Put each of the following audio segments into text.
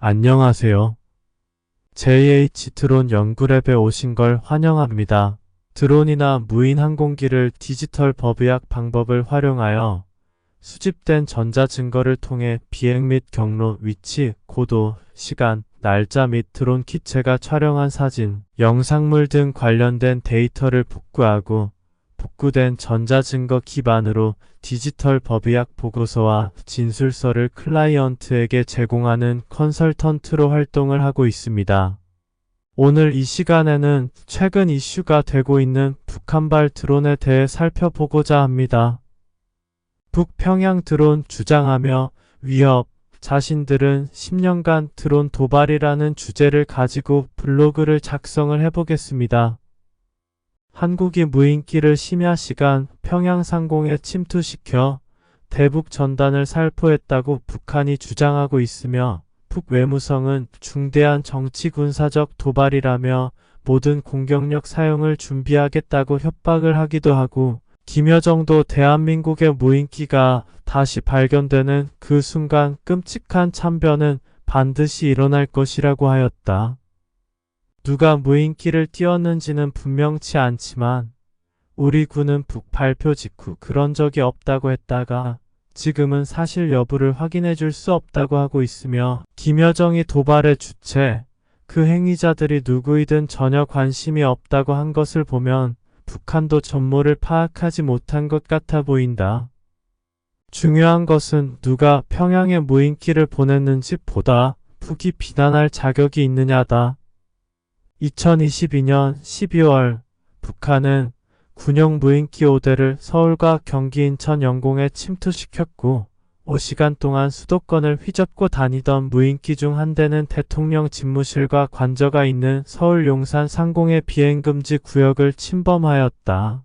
안녕하세요. JH 드론 연구랩에 오신 걸 환영합니다. 드론이나 무인 항공기를 디지털 법의학 방법을 활용하여 수집된 전자 증거를 통해 비행 및 경로, 위치, 고도, 시간, 날짜 및 드론 기체가 촬영한 사진, 영상물 등 관련된 데이터를 복구하고 복구된 전자 증거 기반으로 디지털 법의학 보고서와 진술서를 클라이언트에게 제공하는 컨설턴트로 활동을 하고 있습니다. 오늘 이 시간에는 최근 이슈가 되고 있는 북한발 드론에 대해 살펴보고자 합니다. 북평양 드론 주장하며 위협, 자신들은 10년간 드론 도발이라는 주제를 가지고 블로그를 작성을 해보겠습니다. 한국이 무인기를 심야 시간 평양 상공에 침투시켜 대북 전단을 살포했다고 북한이 주장하고 있으며 북외무성은 중대한 정치 군사적 도발이라며 모든 공격력 사용을 준비하겠다고 협박을 하기도 하고 김여정도 대한민국의 무인기가 다시 발견되는 그 순간 끔찍한 참변은 반드시 일어날 것이라고 하였다. 누가 무인기를 띄웠는지는 분명치 않지만 우리 군은 북 발표 직후 그런 적이 없다고 했다가 지금은 사실 여부를 확인해 줄 수 없다고 하고 있으며 김여정이 도발의 주체, 그 행위자들이 누구이든 전혀 관심이 없다고 한 것을 보면 북한도 전모를 파악하지 못한 것 같아 보인다. 중요한 것은 누가 평양에 무인기를 보냈는지 보다 북이 비난할 자격이 있느냐다. 2022년 12월 북한은 군용 무인기 5대를 서울과 경기 인천 영공에 침투시켰고 5시간 동안 수도권을 휘젓고 다니던 무인기 중 한 대는 대통령 집무실과 관저가 있는 서울 용산 상공의 비행금지 구역을 침범하였다.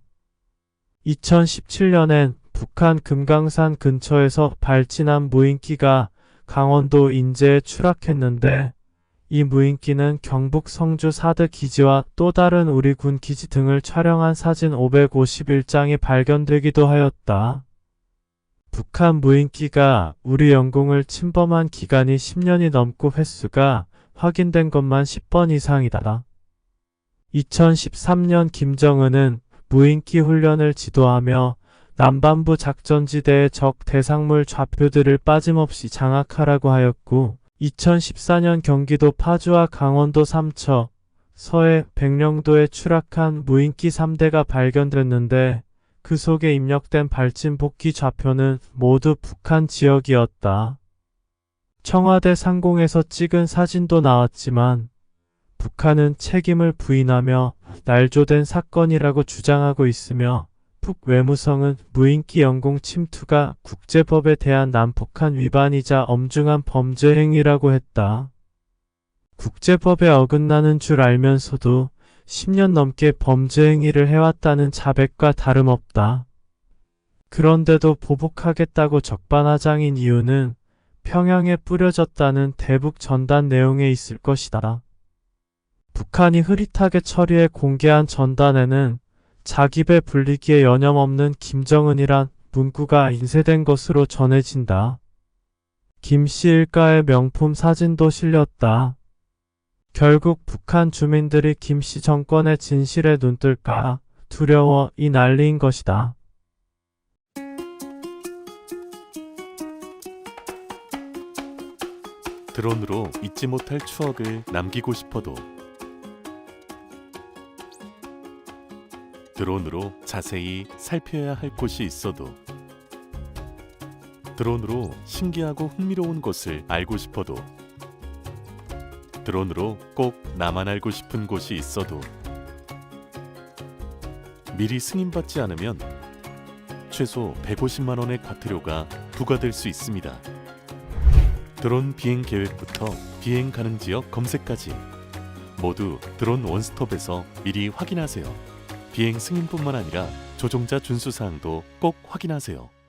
2017년엔 북한 금강산 근처에서 발진한 무인기가 강원도 인제에 추락했는데 이 무인기는 경북 성주 사드 기지와 또 다른 우리 군 기지 등을 촬영한 사진 551장이 발견되기도 하였다. 북한 무인기가 우리 영공을 침범한 기간이 10년이 넘고 횟수가 확인된 것만 10번 이상이다. 2013년 김정은은 무인기 훈련을 지도하며 남반부 작전지대의 적 대상물 좌표들을 빠짐없이 장악하라고 하였고 2014년 경기도 파주와 강원도 삼척, 서해 백령도에 추락한 무인기 3대가 발견됐는데 그 속에 입력된 발진 복귀 좌표는 모두 북한 지역이었다. 청와대 상공에서 찍은 사진도 나왔지만 북한은 책임을 부인하며 날조된 사건이라고 주장하고 있으며 북외무성은 무인기 영공 침투가 국제법에 대한 난폭한 위반이자 엄중한 범죄 행위라고 했다. 국제법에 어긋나는 줄 알면서도 10년 넘게 범죄 행위를 해왔다는 자백과 다름없다. 그런데도 보복하겠다고 적반하장인 이유는 평양에 뿌려졌다는 대북 전단 내용에 있을 것이다. 북한이 흐릿하게 처리해 공개한 전단에는 자기 배 불리기에 여념없는 김정은이란 문구가 인쇄된 것으로 전해진다. 김씨 일가의 명품 사진도 실렸다. 결국 북한 주민들이 김씨 정권의 진실에 눈뜰까 두려워 이 난리인 것이다. 드론으로 잊지 못할 추억을 남기고 싶어도 드론으로 자세히 살펴야 할 곳이 있어도 드론으로 신기하고 흥미로운 곳을 알고 싶어도 드론으로 꼭 나만 알고 싶은 곳이 있어도 미리 승인받지 않으면 최소 150만 원의 과태료가 부과될 수 있습니다. 드론 비행 계획부터 비행 가능 지역 검색까지 모두 드론 원스톱에서 미리 확인하세요. 비행 승인뿐만 아니라 조종자 준수 사항도 꼭 확인하세요.